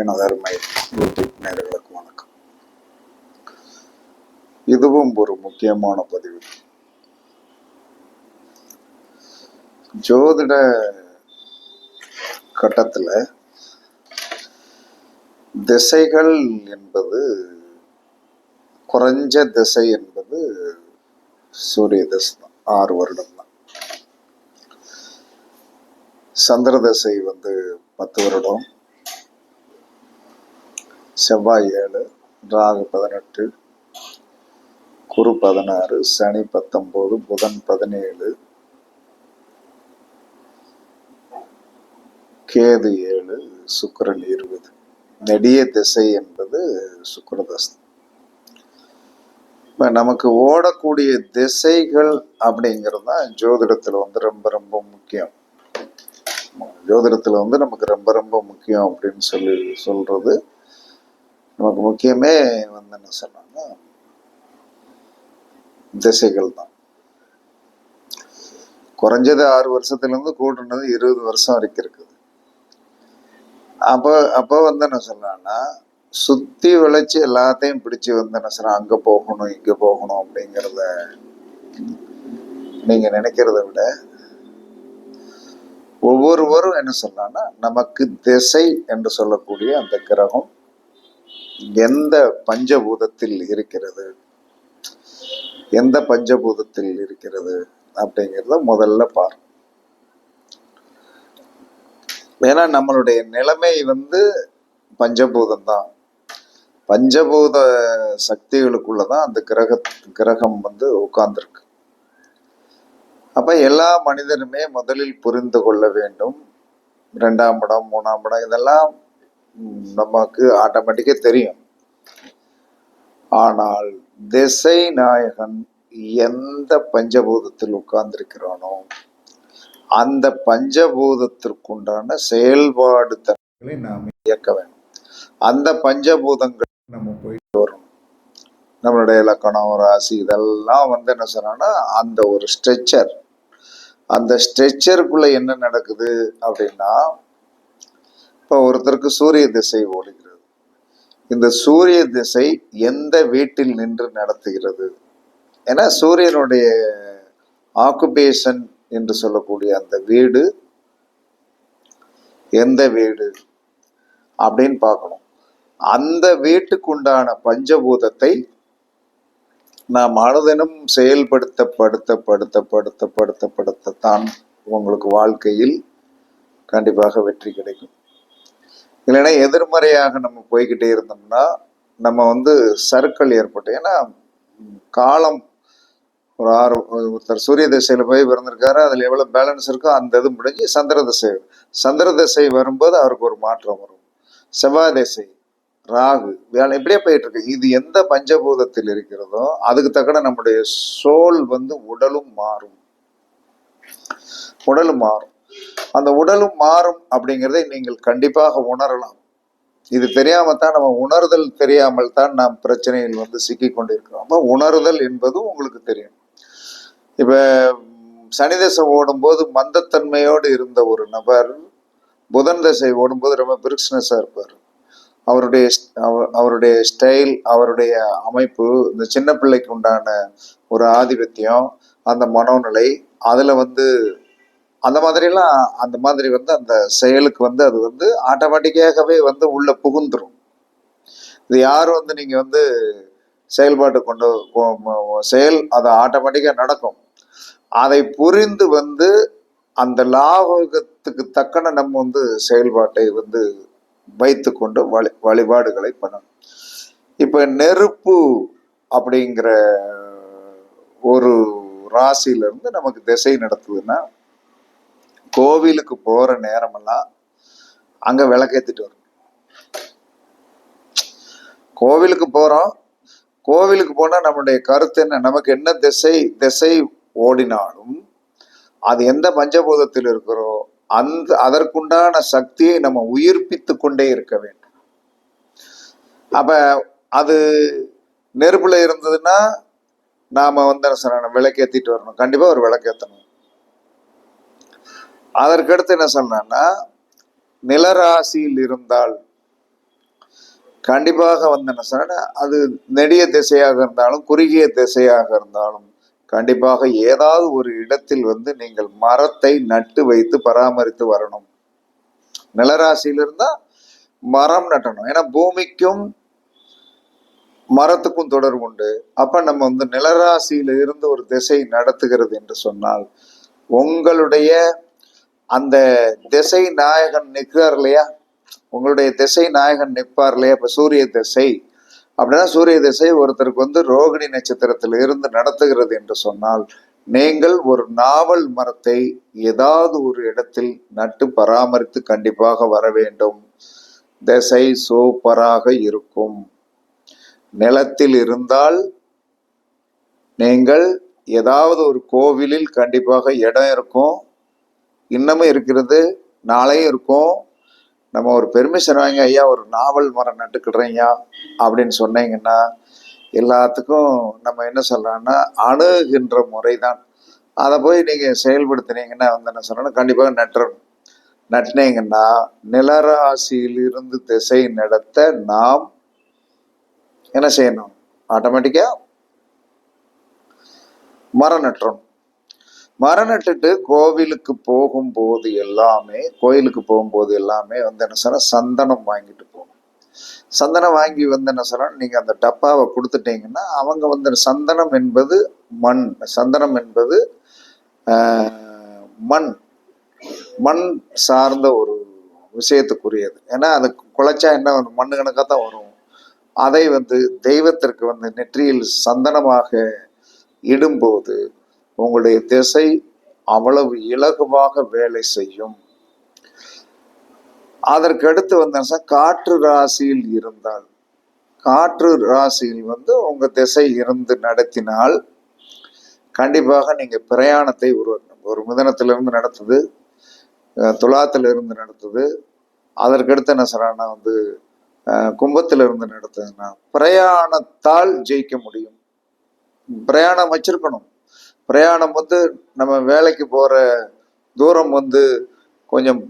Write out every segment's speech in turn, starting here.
எனது அருமை யூடியூப் நேயர்களுக்கு வணக்கம். இதுவும் ஒரு முக்கியமான பதிவு. ஜோதிட கட்டத்தில் திசைகள் என்பது குறைஞ்ச திசை என்பது சூரிய திசை தான் ஆறு வருடம் தான். சந்திர திசை வந்து பத்து வருடம் செவ்வாய் ஏழு ராகு பதினெட்டு குரு பதினாறு சனி பத்தொன்பது புதன் பதினேழு கேது ஏழு சுக்கரன் இருபது. நெடிய திசை என்பது சுக்கிரதசை. இப்போ நமக்கு ஓடக்கூடிய திசைகள் அப்படிங்கிறது தான் ஜோதிடத்தில் வந்து ரொம்ப ரொம்ப முக்கியம். ஜோதிடத்தில் வந்து நமக்கு ரொம்ப ரொம்ப முக்கியம் அப்படின்னு சொல்லி சொல்கிறது நமக்கு முக்கியமே வந்து என்ன சொன்னாங்க திசைகள் தான். குறைஞ்சது ஆறு வருஷத்துல இருந்து கூட்டுனது இருபது வருஷம் வரைக்கும் இருக்குது. அப்போ அப்போ வந்து என்ன சொல்லலாம்னா சுத்தி விளைச்சி எல்லாத்தையும் பிடிச்சு வந்து என்ன சொல்ற அங்க போகணும் இங்க போகணும் அப்படிங்கிறத நீங்க நினைக்கிறத விட ஒவ்வொருவரும் என்ன சொல்லலாம்னா நமக்கு திசை என்று சொல்லக்கூடிய அந்த கிரகம் எந்த பஞ்சபூதத்தில் இருக்கிறது? எந்த பஞ்சபூதத்தில் இருக்கிறது? அப்படிங்கிறத முதல்ல பாரு. ஏன்னா நம்மளுடைய நிலைமை வந்து பஞ்சபூதம் தான். பஞ்சபூத சக்திகளுக்குள்ளதான் அந்த கிரக கிரகம் வந்து உட்கார்ந்துருக்கு. அப்ப எல்லா மனிதனுமே முதலில் புரிந்து கொள்ள வேண்டும். ரெண்டாம் இடம் மூணாம் இடம் இதெல்லாம் நமக்கு ஆட்டோமேட்டிக்கா தெரியும். ஆனால் திசை நாயகன் எந்த பஞ்சபூதத்தில் உட்கார்ந்திருக்கிறானோ அந்த பஞ்சபூதத்திற்குண்டான செயல்பாடு தன்மைகளை நாம் இயக்க வேண்டும். அந்த பஞ்சபூதங்கள் நம்ம போயிட்டு வரணும் நம்மளுடைய இலக்கணம் ராசி இதெல்லாம் வந்து என்ன சொன்னோன்னா அந்த ஒரு ஸ்ட்ரெச்சர் அந்த ஸ்ட்ரெச்சருக்குள்ள என்ன நடக்குது அப்படின்னா இப்போ ஒருத்தருக்கு சூரிய திசை ஓடுகிறது. இந்த சூரிய திசை எந்த வீட்டில் நின்று நடத்துகிறது? ஏன்னா சூரியனுடைய ஆக்குபேஷன் என்று சொல்லக்கூடிய அந்த வீடு எந்த வீடு அப்படின்னு பார்க்கணும். அந்த வீட்டுக்குண்டான பஞ்சபூதத்தை நாம் அனுதினம் செயல்படுத்த படுத்த படுத்த படுத்த படுத்த படுத்தத்தான் உங்களுக்கு வாழ்க்கையில் கண்டிப்பாக வெற்றி கிடைக்கும். இல்லைன்னா எதிர்மறையாக நம்ம போய்கிட்டே இருந்தோம்னா நம்ம வந்து சர்க்கிள் ஏற்பட்டு ஏன்னா காலம் ஒரு ஆறு ஒருத்தர் சூரிய திசையில் போய் பிறந்திருக்காரு அதில் எவ்வளோ பேலன்ஸ் இருக்கோ அந்த இது முடிஞ்சு சந்திர திசை சந்திர திசை வரும்போது அவருக்கு ஒரு மாற்றம் வரும். செவ்வாய் திசை ராகு வேலை இப்படியே போயிட்டு இருக்கு இது எந்த பஞ்சபூதத்தில் இருக்கிறதோ அதுக்கு தக்கன நம்முடைய சோல் வந்து உடலும் மாறும். உடலும் மாறும். அந்த உடலும் மாறும் அப்படிங்கிறதை நீங்கள் கண்டிப்பாக உணரலாம். இது தெரியாம தான் நம்ம உணர்தல் தெரியாமல் தான் நாம் பிரச்சனையில் வந்து சிக்கி கொண்டிருக்கிறோம் அப்ப உணர்தல் என்பதும் உங்களுக்கு தெரியும். இப்ப சனி தசை ஓடும்போது மந்தத்தன்மையோடு இருந்த ஒரு நபர் புதன் தசை ஓடும்போது ரொம்ப பிரிக்ஸ்னஸா இருப்பார். அவருடைய அவ- அவருடைய ஸ்டைல் அவருடைய அமைப்பு இந்த சின்ன பிள்ளைக்கு உண்டான ஒரு ஆதிபத்தியம் அந்த மனோநிலை அதுல வந்து அந்த மாதிரிலாம் அந்த மாதிரி வந்து அந்த செயலுக்கு வந்து அது வந்து ஆட்டோமேட்டிக்காகவே வந்து உள்ள புகுந்துடும் இது யார் வந்து நீங்க வந்து செயல்பாட்டு கொண்டு செயல் அது ஆட்டோமேட்டிக்கா நடக்கும். அதை புரிந்து வந்து அந்த லாபகத்துக்கு தக்கன நம்ம வந்து செயல்பாட்டை வந்து வைத்துக்கொண்டு வழி வழிபாடுகளை பண்ணணும். இப்ப நெருப்பு அப்படிங்கிற ஒரு ராசியிலிருந்து நமக்கு திசை நடத்துதுன்னா கோவிலுக்கு போற நேரமெல்லாம் அங்க விளக்கேத்திட்டு வரும். கோவிலுக்கு போறோம். கோவிலுக்கு போனா நம்மளுடைய கருத்து என்ன? நமக்கு என்ன திசை திசை ஓடினாலும் அது எந்த பஞ்சபூதத்தில் இருக்கிறோ அந்த அதற்குண்டான சக்தியை நம்ம உயிர்ப்பித்து கொண்டே இருக்க வேண்டும். அப்ப அது நெருப்புல இருந்ததுன்னா நாம வந்து விளக்கேற்றிட்டு விளக்கேத்திட்டு வரணும். கண்டிப்பா ஒரு விளக்கேத்தணும். அதற்கடுத்து என்ன சொன்னேன்னா நிலராசியில் இருந்தால் கண்டிப்பாக வந்து என்ன சொன்னா அது நெடிய திசையாக இருந்தாலும் குறுகிய திசையாக இருந்தாலும் கண்டிப்பாக ஏதாவது ஒரு இடத்தில் வந்து நீங்கள் மரத்தை நட்டு வைத்து பராமரித்து வரணும். நிலராசியில் இருந்தா மரம் நட்டணும். ஏன்னா பூமிக்கும் மரத்துக்கும் தொடர்பு உண்டு. அப்ப நம்ம வந்து நிலராசியில இருந்து ஒரு திசை நடத்துகிறது என்று சொன்னால் உங்களுடைய அந்த திசை நாயகன் நிற்கிறார் இல்லையா? உங்களுடைய திசை நாயகன் நிற்பார் இல்லையா? இப்ப சூரிய திசை. அப்படின்னா சூரிய திசை ஒருத்தருக்கு வந்து ரோகிணி நட்சத்திரத்தில் இருந்து நடத்துகிறது என்று சொன்னால் நீங்கள் ஒரு நாவல் மரத்தை ஏதாவது ஒரு இடத்தில் நட்டு பராமரித்து கண்டிப்பாக வர வேண்டும். திசை சூப்பராக இருக்கும். நிலத்தில் இருந்தால் நீங்கள் ஏதாவது ஒரு கோவிலில் கண்டிப்பாக இடம் இருக்கும். இன்னமும் இருக்கிறது. நாளையும் இருக்கும். நம்ம ஒரு பெர்மிஷன் வாங்கி ஐயா ஒரு நாவல் மரம் நட்டுக்கிடுறீங்க அப்படின்னு சொன்னீங்கன்னா எல்லாத்துக்கும் நம்ம என்ன சொல்றோம்னா அணுகின்ற முறை தான் அதை போய் நீங்கள் செயல்படுத்தினீங்கன்னா வந்து என்ன சொல்லணும் கண்டிப்பாக நட்டுறணும். நட்டினீங்கன்னா நிலராசியிலிருந்து திசை நடத்த நாம் என்ன செய்யணும்? ஆட்டோமேட்டிக்காக மரம் நட்டுறோம் மரம் கோவிலுக்கு போகும்போது எல்லாமே கோயிலுக்கு போகும்போது எல்லாமே வந்து என்ன சொன்னால் சந்தனம் வாங்கிட்டு போகணும். சந்தனம் வாங்கி வந்து என்ன சொன்னால் நீங்கள் அந்த டப்பாவை கொடுத்துட்டீங்கன்னா அவங்க வந்து சந்தனம் என்பது மண். சந்தனம் என்பது மண். மண் சார்ந்த ஒரு விஷயத்துக்குரியது. ஏன்னா அது குழைச்சா என்ன வரும்? மண்ணு கணக்காக தான் வரும். அதை வந்து தெய்வத்திற்கு வந்து நெற்றியில் சந்தனமாக இடும்போது உங்களுடைய திசை அவ்வளவு இலகுவாக வேலை செய்யும். அதற்கு அடுத்து வந்து காற்று ராசியில் இருந்தால். காற்று ராசியில் வந்து உங்க திசை இருந்து நடத்தினால் கண்டிப்பாக நீங்க பிரயாணத்தை உருவாக்கணும் ஒரு மிதனத்திலிருந்து நடத்துது. துலாத்திலிருந்து இருந்து நடத்துது அதற்கடுத்து என்ன சொல்றாங்கன்னா வந்து கும்பத்திலிருந்து இருந்து நடத்துதுன்னா பிரயாணத்தால் ஜெயிக்க முடியும். பிரயாணம் வச்சிருக்கணும். பிரயாணம் வந்து நம்ம வேலைக்கு போகிற தூரம் வந்து கொஞ்சம்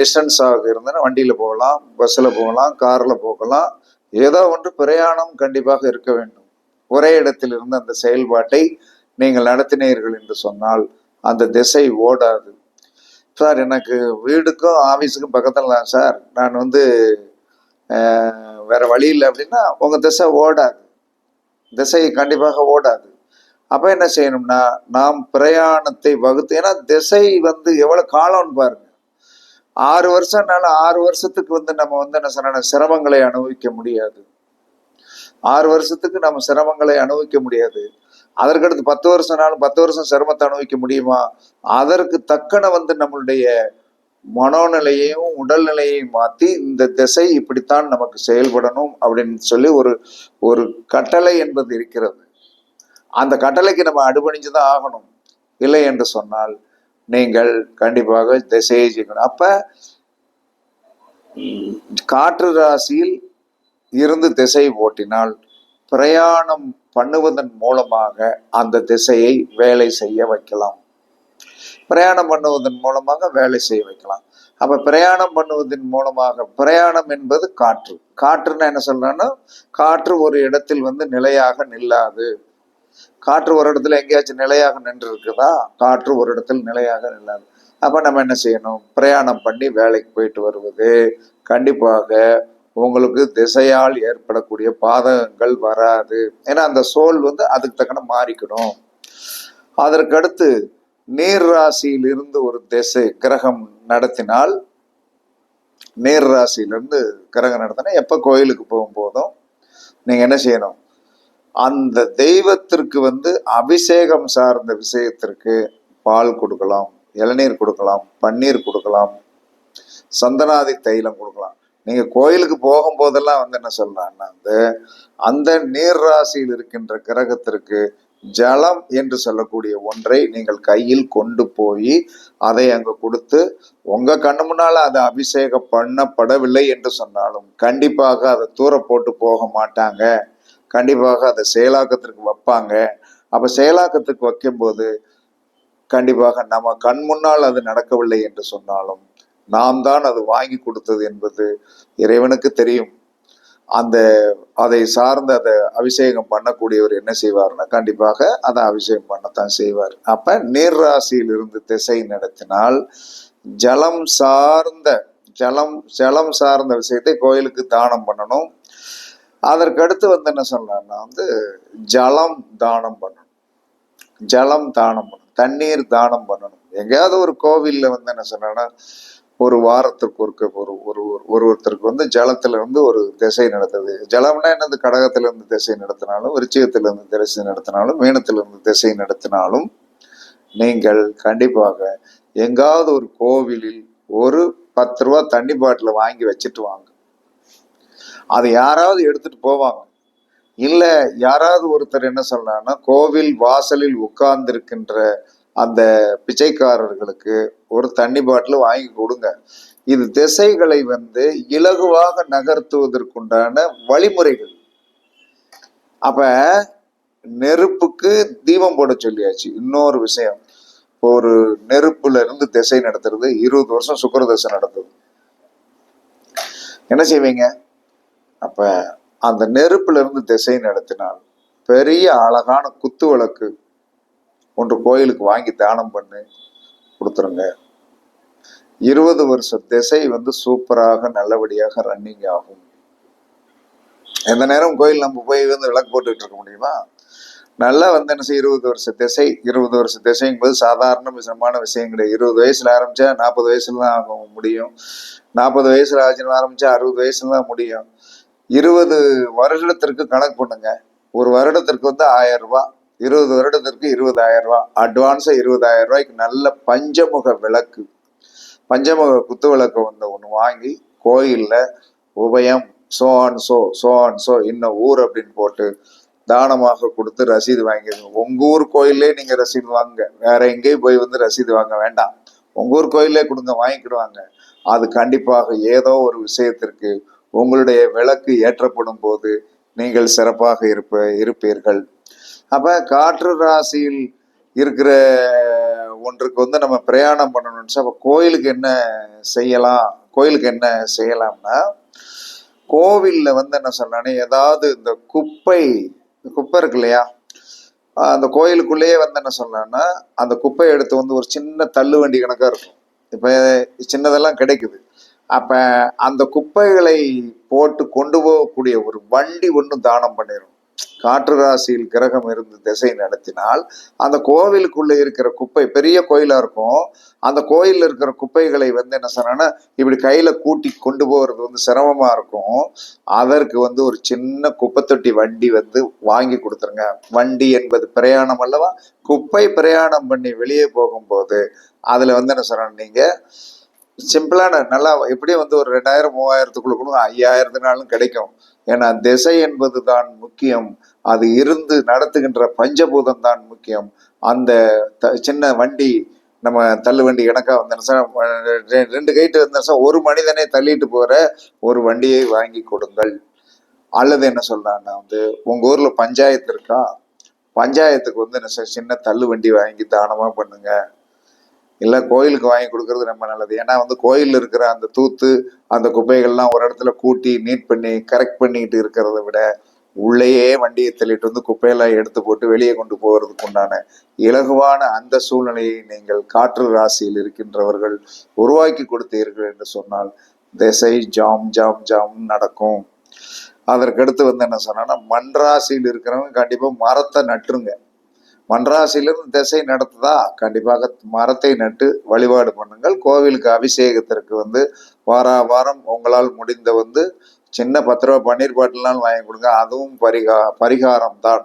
டிஸ்டன்ஸாக இருந்ததுன்னா வண்டியில் போகலாம் பஸ்ஸில் போகலாம் காரில் போகலாம். ஏதோ ஒன்று பிரயாணம் கண்டிப்பாக இருக்க வேண்டும். ஒரே இடத்தில் இருந்து அந்த செயல்பாட்டை நீங்கள் நடத்தினீர்கள் என்று சொன்னால் அந்த திசை ஓடாது. சார் எனக்கு வீடுக்கும் ஆஃபீஸுக்கும் பக்கத்தில் தான் சார் நான் வந்து வேறு வேற வழி இல்லை அப்படின்னா உங்கள் திசை ஓடாது. திசை கண்டிப்பாக ஓடாது. அப்போ என்ன செய்யணும்னா நாம் பிரயாணத்தை வகுத்து ஏன்னா திசை வந்து எவ்வளோ காலம்னு பாருங்க. ஆறு வருஷம்னால ஆறு வருஷத்துக்கு வந்து நம்ம வந்து என்ன சொன்ன சிரமங்களை அனுபவிக்க முடியாது. ஆறு வருஷத்துக்கு நம்ம சிரமங்களை அனுபவிக்க முடியாது. அதற்கடுத்து பத்து வருஷம்னாலும் பத்து வருஷம் சிரமத்தை அனுபவிக்க முடியுமா? அதற்கு தக்கன வந்து நம்மளுடைய மனோநிலையையும் உடல்நிலையையும் மாற்றி இந்த திசை இப்படித்தான் நமக்கு செயல்படணும் அப்படின்னு சொல்லி ஒரு ஒரு கட்டளை என்பது இருக்கிறது. அந்த கட்டளைக்கு நம்ம அடுபணிஞ்சு தான் ஆகணும். இல்லை என்று சொன்னால் நீங்கள் கண்டிப்பாக திசையை செய்யணும் அப்ப காற்று ராசியில் இருந்து திசை ஓட்டினால் பிரயாணம் பண்ணுவதன் மூலமாக அந்த திசையை வேலை செய்ய வைக்கலாம். பிரயாணம் பண்ணுவதன் மூலமாக வேலை செய்ய வைக்கலாம். அப்ப பிரயாணம் பண்ணுவதன் மூலமாக பிரயாணம் என்பது காற்று. காற்றுன்னா என்ன சொல்றேன்னா காற்று ஒரு இடத்தில் வந்து நிலையாக நில்லாது. காற்று ஒரு இடத்துல எங்கேயாச்சும் நிலையாக நின்று இருக்குதா காற்று ஒரு இடத்துல நிலையாக நில்லாது. அப்ப நம்ம என்ன செய்யணும்? பிரயாணம் பண்ணி வேலைக்கு போயிட்டு வருவது. கண்டிப்பாக உங்களுக்கு திசையால் ஏற்படக்கூடிய பாதகங்கள் வராது. ஏன்னா அந்த சோல் வந்து அதுக்கு தக்கன மாறிக்கணும் அதற்கடுத்து நீர் ராசியிலிருந்து ஒரு திசை கிரகம் நடத்தினால் நீர் ராசியிலிருந்து கிரகம் நடத்தினா எப்ப கோயிலுக்கு போகும்போதும் நீங்க என்ன செய்யணும்? அந்த தெய்வத்திற்கு வந்து அபிஷேகம் சார்ந்த விஷயத்திற்கு பால் கொடுக்கலாம் இளநீர் கொடுக்கலாம் பன்னீர் கொடுக்கலாம் சந்தனாதி தைலம் கொடுக்கலாம். நீங்க கோயிலுக்கு போகும்போதெல்லாம் வந்து என்ன சொல்லலாம்னா வந்து அந்த நீர் ராசியில் இருக்கின்ற கிரகத்திற்கு ஜலம் என்று சொல்லக்கூடிய ஒன்றை நீங்கள் கையில் கொண்டு போய் அதை அங்க கொடுத்து உங்க கண்ணு முன்னால அது அபிஷேகம் பண்ணப்படவில்லை என்று சொன்னாலும் கண்டிப்பாக அதை தூர போட்டு போக மாட்டாங்க. கண்டிப்பாக அதை செயலாக்கத்திற்கு வைப்பாங்க. அப்ப செயலாக்கத்துக்கு வைக்கும்போது கண்டிப்பாக நம்ம கண் முன்னால் அது நடக்கவில்லை என்று சொன்னாலும் நாம் தான் அது வாங்கி கொடுத்தது என்பது இறைவனுக்கு தெரியும். அந்த அதை சார்ந்த அதை அபிஷேகம் பண்ணக்கூடியவர் என்ன செய்வார்னா கண்டிப்பாக அதை அபிஷேகம் பண்ணத்தான் செய்வார். அப்ப நீர் ராசியில் இருந்து திசை நடத்தினால் ஜலம் சார்ந்த ஜலம் ஜலம் சார்ந்த விஷயத்தை கோயிலுக்கு தானம் பண்ணணும். அதற்கடுத்து வந்து என்ன சொல்றேன்னா வந்து ஜலம் தானம் பண்ணணும். ஜலம் தானம் பண்ணணும். தண்ணீர் தானம் பண்ணணும். எங்கேயாவது ஒரு கோவிலில் வந்து என்ன சொன்னேன்னா ஒரு வாரத்திற்கு ஒருக்க ஒரு ஒரு ஒரு- ஒரு ஒருத்தருக்கு வந்து ஜலத்துல இருந்து ஒரு திசை நடத்துது. ஜலம்னா என்னது? கடகத்துல இருந்து திசை நடத்தினாலும் விருச்சிகத்துல இருந்து திசை நடத்தினாலும் மீனத்துல இருந்து திசை நடத்தினாலும் நீங்கள் கண்டிப்பாக எங்காவது ஒரு கோவிலில் ஒரு பத்து ரூபா தண்ணி பாட்டில் வாங்கி வச்சுட்டு வாங்க. அதை யாராவது எடுத்துட்டு போவாங்க. இல்ல யாராவது ஒருத்தர் என்ன சொல்றாங்கன்னா கோவில் வாசலில் உட்கார்ந்திருக்கின்ற அந்த பிச்சைக்காரர்களுக்கு ஒரு தண்ணி பாட்டில் வாங்கி கொடுங்க. இது திசைகளை வந்து இலகுவாக நகர்த்துவதற்குண்டான வழிமுறைகள். அப்ப நெருப்புக்கு தீபம் போட சொல்லியாச்சு. இன்னொரு விஷயம். ஒரு நெருப்புல இருந்து திசை நடத்துறது இருபது வருஷம் சுக்கர தசை நடத்துது என்ன செய்வீங்க? அப்ப அந்த நெருப்பிலிருந்து திசை நடத்தினால் பெரிய அழகான குத்து விளக்கு ஒன்று கோயிலுக்கு வாங்கி தானம் பண்ணி கொடுத்துருங்க. இருபது வருஷ திசை வந்து சூப்பராக நல்லபடியாக ரன்னிங் ஆகும். எந்த நேரம் கோயில் நம்ம போய் வந்து விளக்கு போட்டுக்கிட்டு இருக்க முடியுமா? நல்லா வந்து என்ன செய்ய இருபது வருஷ திசை இருபது வருஷ திசைங்கும்போது சாதாரண விஷயமான விஷயம் கிடையாது இருபது வயசுல ஆரம்பிச்சா நாற்பது வயசுல தான் ஆக முடியும். நாற்பது வயசுல ஆச்சுன்னு ஆரம்பிச்சா அறுபது வயசுல தான் முடியும். இருபது வருடத்திற்கு கணக்கு பண்ணுங்க. ஒரு வருடத்திற்கு வந்து ஆயிரம் ரூபாய் இருபது வருடத்திற்கு இருபதாயிரம் ரூபாய் அட்வான்ஸா இருபதாயிரம் ரூபாய்க்கு நல்ல பஞ்சமுக விளக்கு. பஞ்சமுக குத்து விளக்கு வந்து ஒன்று வாங்கி கோயிலில் உபயம் so and so so and so இன்னும் ஊர் அப்படின்னு போட்டு தானமாக கொடுத்து ரசீது வாங்கிடுங்க. உங்க ஊர் கோயிலே நீங்க ரசீது வாங்க வேற எங்கேயும் போய் வந்து ரசீது வாங்க வேண்டாம். உங்க ஊர் கோயிலே கொடுங்க வாங்கிக்கிடுவாங்க. அது கண்டிப்பாக ஏதோ ஒரு விஷயத்திற்கு உங்களுடைய விளக்கு ஏற்றப்படும் போது நீங்கள் சிறப்பாக இருப்ப இருப்பீர்கள். அப்ப காற்று ராசியில் இருக்கிற ஒன்றுக்கு வந்து நம்ம பிரயாணம் பண்ணணும்னு சொன்னா, அப்ப கோயிலுக்கு என்ன செய்யலாம்? கோயிலுக்கு என்ன செய்யலாம்னா கோவில்ல வந்து என்ன சொல்லணும் ஏதாவது இந்த குப்பை குப்பை இருக்கு இல்லையா? அந்த கோயிலுக்குள்ளேயே வந்து என்ன சொல்லலாம்னா அந்த குப்பையை எடுத்து வந்து ஒரு சின்ன தள்ளு வண்டி கணக்காக இருக்கும். இப்போ சின்னதெல்லாம் கிடைக்குது. அப்ப அந்த குப்பைகளை போட்டு கொண்டு போகக்கூடிய ஒரு வண்டி ஒன்று தானம் பண்ணிடும் காற்று ராசியில் கிரகம் இருந்து திசை நடத்தினால் அந்த கோவிலுக்குள்ள இருக்கிற குப்பை பெரிய கோயிலா இருக்கும். அந்த கோயிலில் இருக்கிற குப்பைகளை வந்து என்ன சொன்னா இப்படி கையில கூட்டி கொண்டு போறது வந்து சிரமமா இருக்கும். அதற்கு வந்து ஒரு சின்ன குப்பை தொட்டி வண்டி வந்து வாங்கி கொடுத்துருங்க. வண்டி என்பது பிரயாணம் அல்லவா? குப்பை பிரயாணம் பண்ணி வெளியே போகும்போது அதுல வந்து என்ன சொன்னா நீங்க சிம்பிளான நல்லா எப்படியும் வந்து ஒரு ரெண்டாயிரம் மூவாயிரத்துக்குள்ள கூட ஐயாயிரத்துனாலும் கிடைக்கும். ஏன்னா திசை என்பது தான் முக்கியம். அது இருந்து நடத்துகின்ற பஞ்சபூதம் தான் முக்கியம். அந்த த- சின்ன வண்டி நம்ம தள்ளு வண்டி கணக்கா வந்து ரெண்டு கைட்டு வந்து ஒரு மனிதனை தள்ளிட்டு போகிற ஒரு வண்டியை வாங்கி கொடுங்கள். அல்லது என்ன சொல்றாங்கன்னா வந்து உங்க ஊர்ல பஞ்சாயத்து இருக்கா? பஞ்சாயத்துக்கு வந்து என்ன செய்ய- சின்ன தள்ளு வண்டி வாங்கி தானமா பண்ணுங்க. இல்லை கோயிலுக்கு வாங்கி கொடுக்கறது ரொம்ப நல்லது. ஏன்னா வந்து கோயிலில் இருக்கிற அந்த தூத்து அந்த குப்பைகள்லாம் ஒரு இடத்துல கூட்டி நீட் பண்ணி கரெக்ட் பண்ணிட்டு இருக்கிறத விட உள்ளேயே வண்டியை தள்ளிட்டு வந்து குப்பையெல்லாம் எடுத்து போட்டு வெளியே கொண்டு போகிறதுக்கு உண்டான இலகுவான அந்த சூழ்நிலையை நீங்கள் காற்று ராசியில் இருக்கின்றவர்கள் உருவாக்கி கொடுத்தீர்கள் என்று சொன்னால் திசை ஜாம் ஜாம் ஜாம் நடக்கும். அதற்கடுத்து வந்து என்ன சொன்னா மண்ராசியில் இருக்கிறவங்க கண்டிப்பா மரத்தை நட்டுருங்க. மன்றாசிலிருந்து திசை நடத்துதா? கண்டிப்பாக மரத்தை நட்டு வழிபாடு பண்ணுங்கள். கோவிலுக்கு அபிஷேகத்திற்கு வந்து வாரா வாரம் உங்களால் முடிந்த வந்து சின்ன பத்து ரூபா பன்னீர் பாட்டிலாம் வாங்கி கொடுங்க. அதுவும் பரிகா பரிகாரம் தான்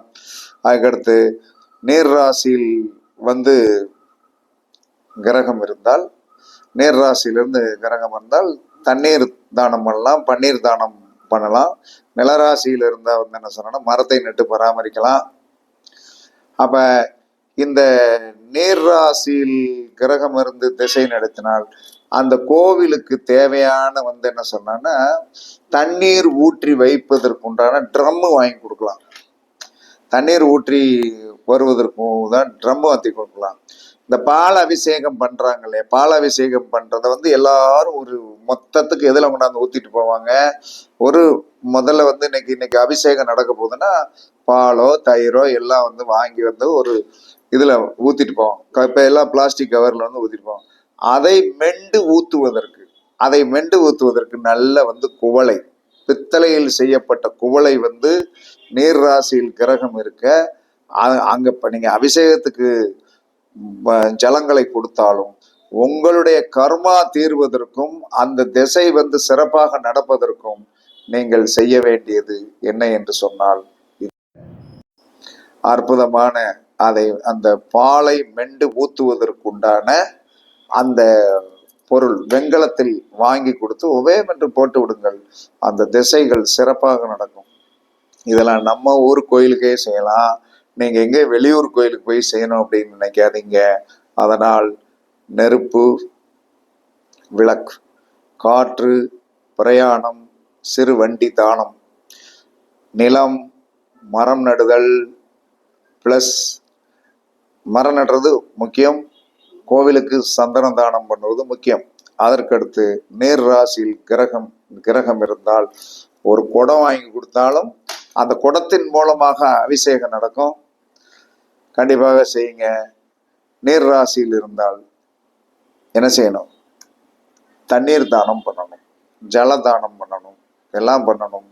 அதுக்கடுத்து நீர் ராசியில் வந்து கிரகம் இருந்தால் நீர் ராசியிலிருந்து கிரகம் இருந்தால் தண்ணீர் தானம் பண்ணலாம் பன்னீர் தானம் பண்ணலாம். நிலராசியில் இருந்தால் வந்து என்ன சொன்னா மரத்தை நட்டு பராமரிக்கலாம். அப்ப இந்த நீர் ராசியில் கிரகம் இருந்து திசை நடத்தினால் அந்த கோவிலுக்கு தேவையான வந்து என்ன சொன்னான்னா தண்ணீர் ஊற்றி வைப்பதற்குண்டான ட்ரம்மு வாங்கி கொடுக்கலாம். தண்ணீர் ஊற்றி வருவதற்கும் தான் ட்ரம் மாற்றி கொடுக்கலாம். இந்த பால் அபிஷேகம் பண்ணுறாங்க இல்லையா பால் அபிஷேகம் பண்ணுறத வந்து எல்லாரும் ஒரு மொத்தத்துக்கு எதில் கொண்டாந்து ஊத்திட்டு போவாங்க? ஒரு முதல்ல வந்து இன்னைக்கு இன்னைக்கு அபிஷேகம் நடக்க போகுதுன்னா பாலோ தயிரோ எல்லாம் வந்து வாங்கி வந்து ஒரு இதில் ஊத்திட்டு போவோம். இப்போ எல்லாம் பிளாஸ்டிக் கவர்ல வந்து ஊத்திட்டு போவோம். அதை மெண்டு ஊத்துவதற்கு அதை மெண்டு ஊத்துவதற்கு நல்ல வந்து குவளை பித்தளையில் செய்யப்பட்ட குவளை வந்து நீர் ராசியில் கிரகம் இருக்க அங்கே அங்க இப்ப நீங்க அபிஷேகத்துக்கு ஜலங்களை கொடுத்தாலும் உங்களுடைய கர்மா தீர்வதற்கும் அந்த திசை வந்து சிறப்பாக நடப்பதற்கும் நீங்கள் செய்ய வேண்டியது என்ன என்று சொன்னால் அற்புதமான அதை அந்த பாலை மெண்டு ஊத்துவதற்குண்டான அந்த பொருள் வெங்கலத்தில் வாங்கி கொடுத்து உபயம் என்று போட்டு விடுங்கள். அந்த திசைகள் சிறப்பாக நடக்கும். இதெல்லாம் நம்ம ஊர் கோயிலுக்கே செய்யலாம். நீங்க எங்கே வெளியூர் கோயிலுக்கு போய் செய்யணும் அப்படின்னு நினைக்காதீங்க. அதனால் நெருப்பு விளக்கு காற்று பிரயாணம் சிறு வண்டி தானம் நிலம் மரம் நடுதல் ப்ளஸ் மரம் நடுறது முக்கியம். கோவிலுக்கு சந்தன தானம் பண்ணுவது முக்கியம். அதற்கடுத்து நேர் ராசியில் கிரகம் கிரகம் இருந்தால் ஒரு குடம் வாங்கி கொடுத்தாலும் அந்த குடத்தின் மூலமாக அபிஷேகம் நடக்கும். கண்டிப்பாக செய்யுங்க. நீர் ராசியில் இருந்தால் என்ன செய்யணும்? தண்ணீர் தானம் பண்ணணும். ஜல தானம் பண்ணணும். எல்லாம் பண்ணணும்.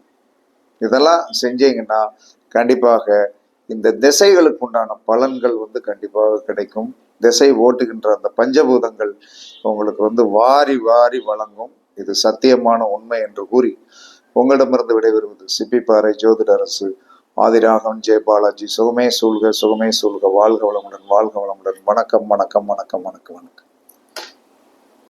இதெல்லாம் செஞ்சீங்கன்னா கண்டிப்பாக இந்த திசைகளுக்கு உண்டான பலன்கள் வந்து கண்டிப்பாக கிடைக்கும். திசை ஓட்டுகின்ற அந்த பஞ்சபூதங்கள் உங்களுக்கு வந்து வாரி வாரி வழங்கும். இது சத்தியமான உண்மை என்று கூறி உங்களிடமிருந்து விடைபெறுவது சிப்பிப்பாறை ஜோதிட அரசு ஆதிராகவன் ஜெய பாலாஜி சுகமே சூழ்க சுகமே சூழ்க வாழ்க வளமுடன் வாழ்க வளமுடன். வணக்கம் வணக்கம் வணக்கம் வணக்கம் வணக்கம்.